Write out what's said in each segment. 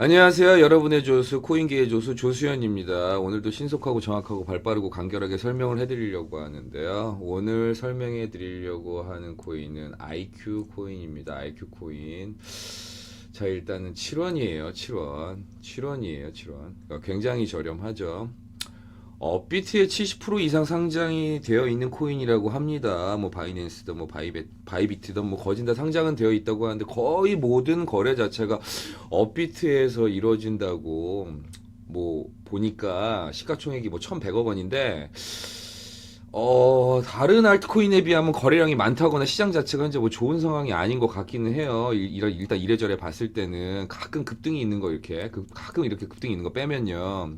안녕하세요. 여러분의 조수, 코인계의 조수 조수현입니다. 오늘도 신속하고 정확하고 발빠르고 간결하게 설명을 해드리려고 하는데요. 오늘 설명해 드리려고 하는 코인은 IQ 코인입니다. IQ 코인. 자, 일단은 7원이에요. 7원. 7원이에요. 7원. 그러니까 굉장히 저렴하죠. 업비트에 70% 이상 상장이 되어 있는 코인이라고 합니다. 뭐 바이낸스든 뭐 바이베, 바이비트든 뭐 거진 다 상장은 되어 있다고 하는데 거의 모든 거래 자체가 업비트에서 이루어진다고 뭐 보니까 시가총액이 뭐 1,100억 원인데 어 다른 알트코인에 비하면 거래량이 많다거나 시장 자체가 이제 뭐 좋은 상황이 아닌 것 같기는 해요. 일- 일단 이래저래 봤을 때는 가끔 급등이 있는 거 이렇게 그- 가끔 이렇게 급등이 있는 거 빼면요.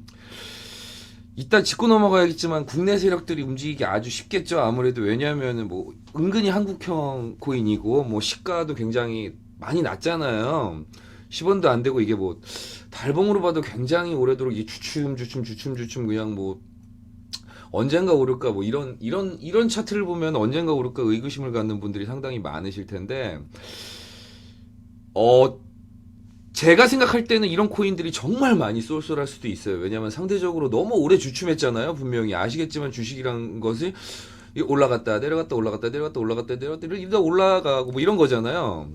이따 짚고 넘어가야겠지만 국내 세력들이 움직이기 아주 쉽겠죠. 아무래도 왜냐하면은 뭐 은근히 한국형 코인이고 뭐 시가도 굉장히 많이 낮잖아요. 10원도 안 되고 이게 뭐 달봉으로 봐도 굉장히 오래도록 이 주춤 주춤 주춤 주춤 그냥 뭐 언젠가 오를까 뭐 이런 이런 이런 차트를 보면 언젠가 오를까 의구심을 갖는 분들이 상당히 많으실 텐데 어 제가 생각할 때는 이런 코인들이 정말 많이 쏠쏠할 수도 있어요. 왜냐하면 상대적으로 너무 오래 주춤했잖아요. 분명히 아시겠지만 주식이란 것이 이 올라갔다 내려갔다 올라갔다 내려갔다 올라갔다 내려갔다 이러다 올라가고 뭐 이런 거잖아요.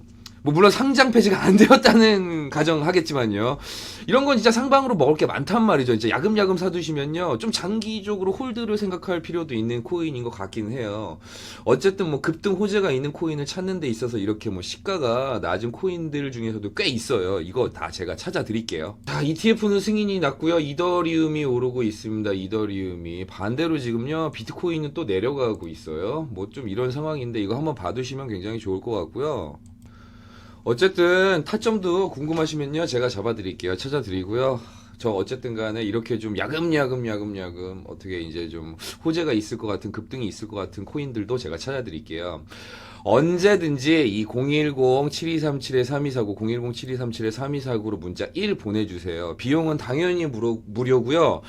뭐 물론 상장 폐지가 안 되었다는 가정하겠지만요. 이런 건 진짜 상방으로 먹을 게 많단 말이죠. 진짜 야금야금 사두시면요. 좀 장기적으로 홀드를 생각할 필요도 있는 코인인 것 같긴 해요. 어쨌든 뭐 급등 호재가 있는 코인을 찾는 데 있어서 이렇게 뭐 시가가 낮은 코인들 중에서도 꽤 있어요. 이거 다 제가 찾아 드릴게요. 자, ETF는 승인이 났고요. 이더리움이 오르고 있습니다. 이더리움이 반대로 지금요. 비트코인은 또 내려가고 있어요. 뭐 좀 이런 상황인데 이거 한번 봐두시면 굉장히 좋을 것 같고요. 어쨌든 타점도 궁금하시면요. 제가 잡아 드릴게요. 찾아 드리고요. 저 어쨌든 간에 이렇게 좀 야금야금 야금야금 어떻게 이제 좀 호재가 있을 것 같은 급등이 있을 것 같은 코인들도 제가 찾아드릴게요. 언제든지 이 010-7237-3249, 010-7237-3249로 문자 1 보내주세요. 비용은 당연히 무료, 무료고요.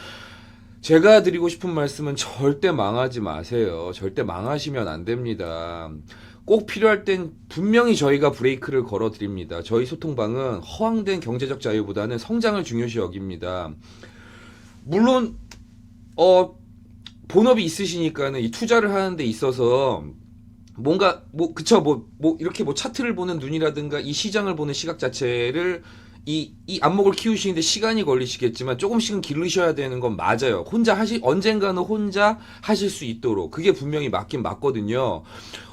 제가 드리고 싶은 말씀은 절대 망하지 마세요. 절대 망하시면 안 됩니다. 꼭 필요할 땐 분명히 저희가 브레이크를 걸어 드립니다. 저희 소통방은 허황된 경제적 자유보다는 성장을 중요시 여깁니다. 물론 어 본업이 있으시니까는 이 투자를 하는 데 있어서 뭔가 뭐 그쵸 뭐뭐 이렇게 뭐 차트를 보는 눈이라든가 이 시장을 보는 시각 자체를 이, 이 안목을 키우시는데 시간이 걸리시겠지만 조금씩은 기르셔야 되는 건 맞아요. 혼자 하시, 언젠가는 혼자 하실 수 있도록. 그게 분명히 맞긴 맞거든요.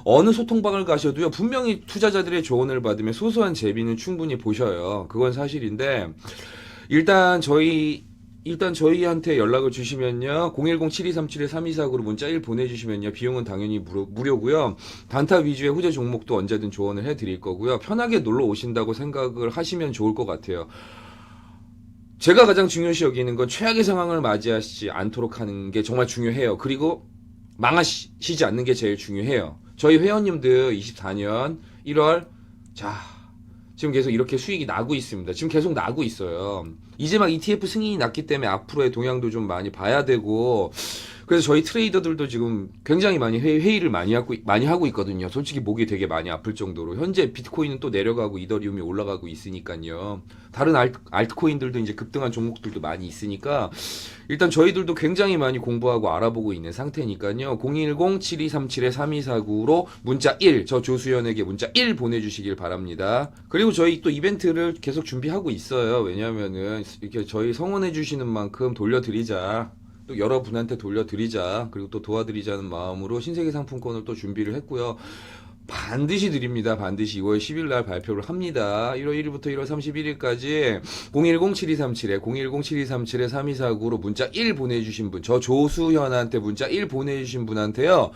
어느 소통방을 가셔도요, 분명히 투자자들의 조언을 받으면 소소한 재미는 충분히 보셔요. 그건 사실인데, 일단 저희, 일단 저희한테 연락을 주시면요, 010-7237-3249로 문자 1 보내주시면요, 비용은 당연히 무료, 무료고요. 단타 위주의 후재 종목도 언제든 조언을 해드릴 거고요. 편하게 놀러 오신다고 생각을 하시면 좋을 것 같아요. 제가 가장 중요시 여기는 건 최악의 상황을 맞이하지 않도록 하는 게 정말 중요해요. 그리고 망하시지 않는 게 제일 중요해요. 저희 회원님들 24년 1월 자 지금 계속 이렇게 수익이 나고 있습니다. 지금 계속 나고 있어요. 이제 막 ETF 승인이 났기 때문에 앞으로의 동향도 좀 많이 봐야 되고 그래서 저희 트레이더들도 지금 굉장히 많이 회의, 회의 를 많이 하고 많이 하고 있거든요. 솔직히 목이 되게 많이 아플 정도로 현재 비트코인은 또 내려가고 이더리움이 올라가고 있으니까요. 다른 알트, 알트코인들도 이제 급등한 종목들도 많이 있으니까 일단 저희들도 굉장히 많이 공부하고 알아보고 있는 상태니까요. 010-7237-3249로 문자 1, 저 조수연에게 문자 1 보내주시길 바랍니다. 그리고 저희 또 이벤트를 계속 준비하고 있어요. 왜냐면은 이렇게 저희 성원해주시는 만큼 돌려드리자. 또 여러분한테 돌려드리자. 그리고 또 도와드리자는 마음으로 신세계 상품권을 또 준비를 했고요. 반드시 드립니다. 반드시 2월 10일 날 발표를 합니다. 1월 1일부터 1월 31일까지 010-7237에 010-7237에 3249로 문자 1 보내주신 분, 저 조수현한테 문자 1 보내주신 분한테요.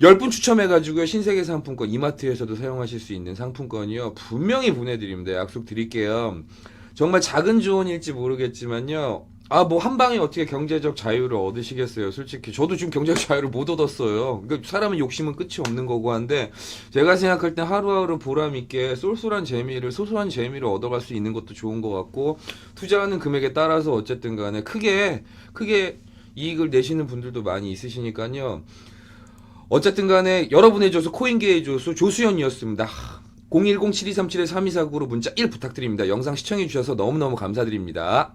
10분 추첨해가지고요, 신세계 상품권, 이마트에서도 사용하실 수 있는 상품권이요, 분명히 보내드립니다. 약속 드릴게요. 정말 작은 조언일지 모르겠지만요, 아, 뭐, 한 방에 어떻게 경제적 자유를 얻으시겠어요, 솔직히. 저도 지금 경제적 자유를 못 얻었어요. 그러니까 사람은 욕심은 끝이 없는 거고 한데, 제가 생각할 땐 하루하루 보람있게 쏠쏠한 재미를, 소소한 재미를 얻어갈 수 있는 것도 좋은 것 같고, 투자하는 금액에 따라서 어쨌든 간에 크게, 크게 이익을 내시는 분들도 많이 있으시니까요. 어쨌든 간에 여러분의 조수, 코인계의 조수, 조수연이었습니다. 하, 010-7237-3249로 문자 1 부탁드립니다. 영상 시청해주셔서 너무너무 감사드립니다.